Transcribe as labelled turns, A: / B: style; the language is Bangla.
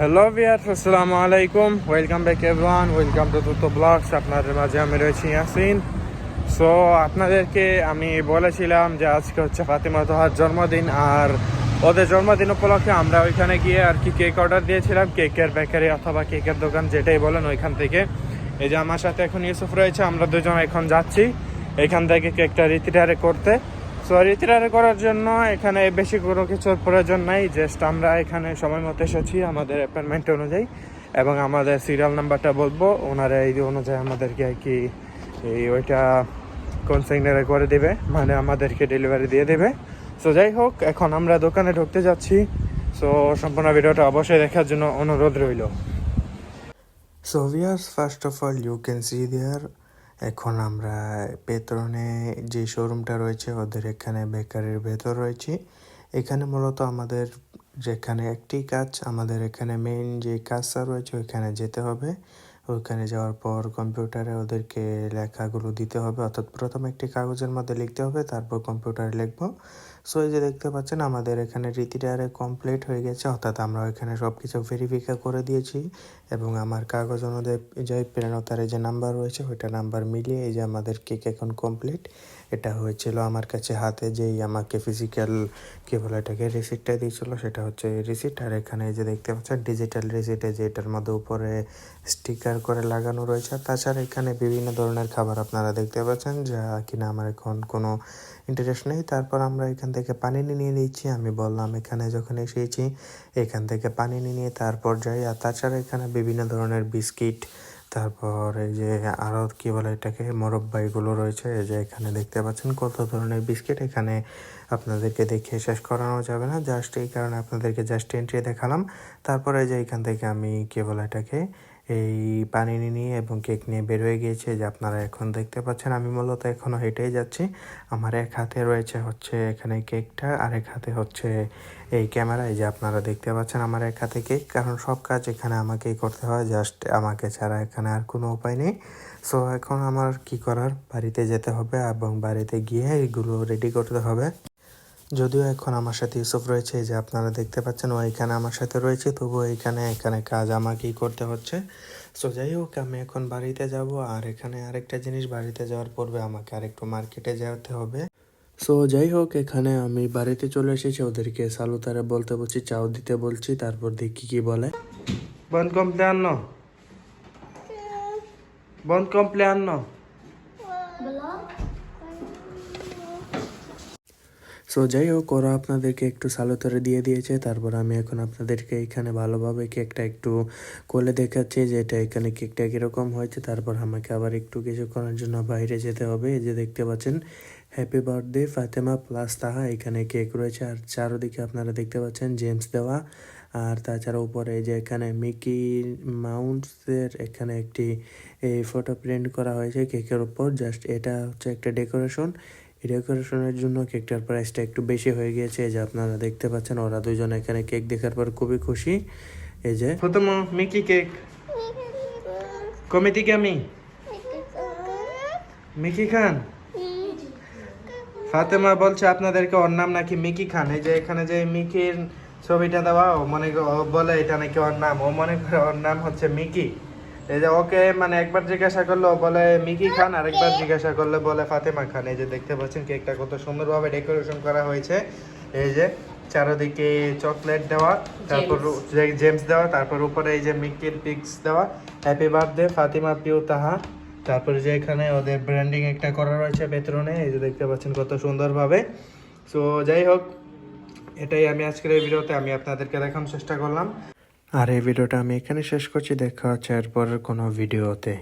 A: হ্যালো বিয়ার আসসালামু আলাইকুম welcome back everyone welcome to দুটো ব্লগস আপনাদের মাঝে আমি রয়েছি, ইয়াসিন। সো আপনাদেরকে আমি বলেছিলাম যে আজকে হচ্ছে ফাতিমা তোহার জন্মদিন, আর ওদের জন্মদিন উপলক্ষে আমরা ওইখানে গিয়ে আর কি কেক অর্ডার দিয়েছিলাম কেকের বেকারি অথবা কেকের দোকান যেটাই বলেন ওইখান থেকে। এই যে আমার সাথে এখন ইউসুফ রয়েছে, আমরা দুজন এখন যাচ্ছি। এখান থেকে কেকটা রীতিটারে করতে। সো রীতিটারে করার জন্য এখানে বেশি কোনো কিছুর প্রয়োজন নাই জাস্ট আমরা এখানে সময় মতো এসেছি আমাদের অ্যাপয়েন্টমেন্ট অনুযায়ী, এবং আমাদের সিরিয়াল নাম্বারটা বলব, ওনারা এই অনুযায়ী আমাদেরকে আর কি এই ওইটা কনসেগনারে করে দেবে মানে আমাদেরকে ডেলিভারি দিয়ে দেবে। সো যাই হোক, এখন আমরা দোকানে ঢুকতে যাচ্ছি। সো সম্পূর্ণ ভিডিওটা অবশ্যই দেখার জন্য অনুরোধ রইল। So viewers first of all you can see there এখন আমরা পেতরনে যে শোরুমটা রয়েছে, ওদের এখানে বেকারির ভেতর রয়েছি। এখানে মূলত আমাদের যেখানে একটি কাজ, আমাদের এখানে মেইন যে কাজটা রয়েছে, ওইখানে যেতে হবে। ওইখানে যাওয়ার পর কম্পিউটারে ওদেরকে লেখাগুলো দিতে হবে। অর্থাৎ প্রথম একটি কাগজের মধ্যে লিখতে হবে, তারপর কম্পিউটারে লিখব। সো এই যে দেখতে পাচ্ছেন, আমাদের এখানে রীতিটারে কমপ্লিট হয়ে গেছে। অর্থাৎ আমরা এখানে সব কিছু ভেরিফিকা করে দিয়েছি এবং আমার কাগজ অনুযায়ী, যে প্রেরণতার যে নাম্বার রয়েছে, ওইটা নাম্বার মিলিয়ে এই যে আমাদের কেক এখন কমপ্লিট এটা হয়েছিল আমার কাছে হাতে যেই আমাকে ফিজিক্যাল কী বলে এটাকে রিসিপ্টটা দিয়েছিল, সেটা হচ্ছে রিসিপ্ট আর এখানে এই যে দেখতে পাচ্ছেন ডিজিটাল রিসিপ্টে যে এটার মধ্যে উপরে স্টিকার করে লাগানো রয়েছে। তাছাড়া এখানে বিভিন্ন ধরনের খাবার আপনারা দেখতে পাচ্ছেন, যা কিনা আমার এখন কোনো ইন্টারেস্ট নেই। তারপর আমরা এখান থেকে পানি নিয়ে নিচ্ছি আমি বললাম, এখানে যখন এসেছি, এখান থেকে পানি নিয়ে তারপর যাই। আর তাছাড়া এখানে বিভিন্ন ধরনের বিস্কিট, তারপর এই যে আরও কী বলে এটাকে মোরব্বাইগুলো রয়েছে। এই যে এখানে দেখতে পাচ্ছেন কত ধরনের বিস্কিট। এখানে আপনাদেরকে দেখে শেষ করানো যাবে না। জাস্ট এই কারণে আপনাদেরকে জাস্ট এন্ট্রি দেখালাম। তারপরে যে এখান থেকে আমি কী বলে এটাকে এই পানি নিয়ে এবং কেক নিয়ে বের হয়ে গিয়েছে, যে আপনারা এখন দেখতে পাচ্ছেন। আমি মূলত এখনও হেঁটেই যাচ্ছি। আমার এক হাতে রয়েছে হচ্ছে এখানে কেকটা আর এক হাতে হচ্ছে এই ক্যামেরা। এই যে আপনারা দেখতে পাচ্ছেন আমার এক হাতে কেক, কারণ সব কাজ এখানে আমাকেই করতে হয়, জাস্ট আমাকে ছাড়া এখানে আর কোনো উপায় নেই। সো এখন আমার কি করার? বাড়িতে যেতে হবে এবং বাড়িতে গিয়ে এগুলো রেডি করতে হবে। যদিও এখন আমার সাথে ইউসুফ রয়েছে যে আপনারা দেখতে পাচ্ছেন ও এখানে আমার সাথে রয়েছে তবুও এখানে এখানে কাজ আমাকেই করতে হচ্ছে। সো যাই হোক আমি এখন বাড়িতে যাব আর এখানে আরেকটা জিনিস বাড়িতে যাওয়ার পূর্বে আমাকে আরেকটু মার্কেটে যেতে হবে। সো যাই হোক এখানে আমি বাড়িতে চলে এসেছি ওদেরকে সালুতারে বলতে বলছি চাও দিতে বলছি তারপর দেখি কি বলে। বন্ধ কমপ্লে আনো। বন্ধ কমপ্লে আনো। সো যাই হোক ওরা আপনাদেরকে একটু সালোতরে দিয়ে দিয়েছে। তারপর আমি এখন আপনাদেরকে এখানে ভালোভাবে কেকটা একটু কোলে দেখাচ্ছি যে এটা এখানে কেকটা কীরকম হয়েছে। তারপর আমাকে আবার একটু কিছুক্ষণের জন্য বাইরে যেতে হবে। এই যে দেখতে পাচ্ছেন হ্যাপি বার্থডে ফাতেমা প্লাস তাহা। এখানে কেক রয়েছে। আর চারোদিকে আপনারা দেখতে পাচ্ছেন জেমস দেওয়া। আর তাছাড়া উপরে যে এখানে মিকি মাউন্টসের এখানে একটি, এই ফটো প্রিন্ট করা হয়েছে কেকের উপর। জাস্ট এটা হচ্ছে একটা ডেকোরেশন ডেকোরেশনের জন্য কেকটার প্রাইসটা একটু বেশি হয়ে গিয়েছে। এই যে আপনারা দেখতে পাচ্ছেন, ওরা দুজন এখানে কেক দেখার পর খুবই খুশি। এই যে প্রথম মিকি কেক কমিটি আমি? মিকি খান? ফাতেমা বলছে আপনাদেরকে ওর নাম নাকি মিকি খান। এই যে এখানে যে মিকির ছবিটা দেওয়া, ও মনে বলে এটা নাকি ওর নাম। ও মনে করে ওর নাম হচ্ছে মিকি। এই যে ওকে মানে একবার জিজ্ঞাসা করল বলে মিকি খান? আরেকবার জিজ্ঞাসা করলে বলে ফাতেমা খান। এই যে দেখতে পাচ্ছেন কেকটা কত সুন্দরভাবে ডেকোরেশন করা হয়েছে। এই যে চারদিকে চকলেট দেওয়া তারপর জেমস দেওয়া তারপর উপরে এই যে মিকির পিক্স দেওয়া। হ্যাপি বার্থডে ফাতিমা পিউ তাহা। তারপরে যে এখানে ওদের ব্র্যান্ডিং একটা করা রয়েছে পেত্রনে এই যে দেখতে পাচ্ছেন কত সুন্দরভাবে। সো যাই হোক এটাই আমি আজকের এই ভিডিওতে আমি আপনাদেরকে দেখানোর চেষ্টা করলাম। আর এই ভিডিওটা আমি এখানে শেষ করছি। দেখা হচ্ছে এরপরের কোনো ভিডিওতে।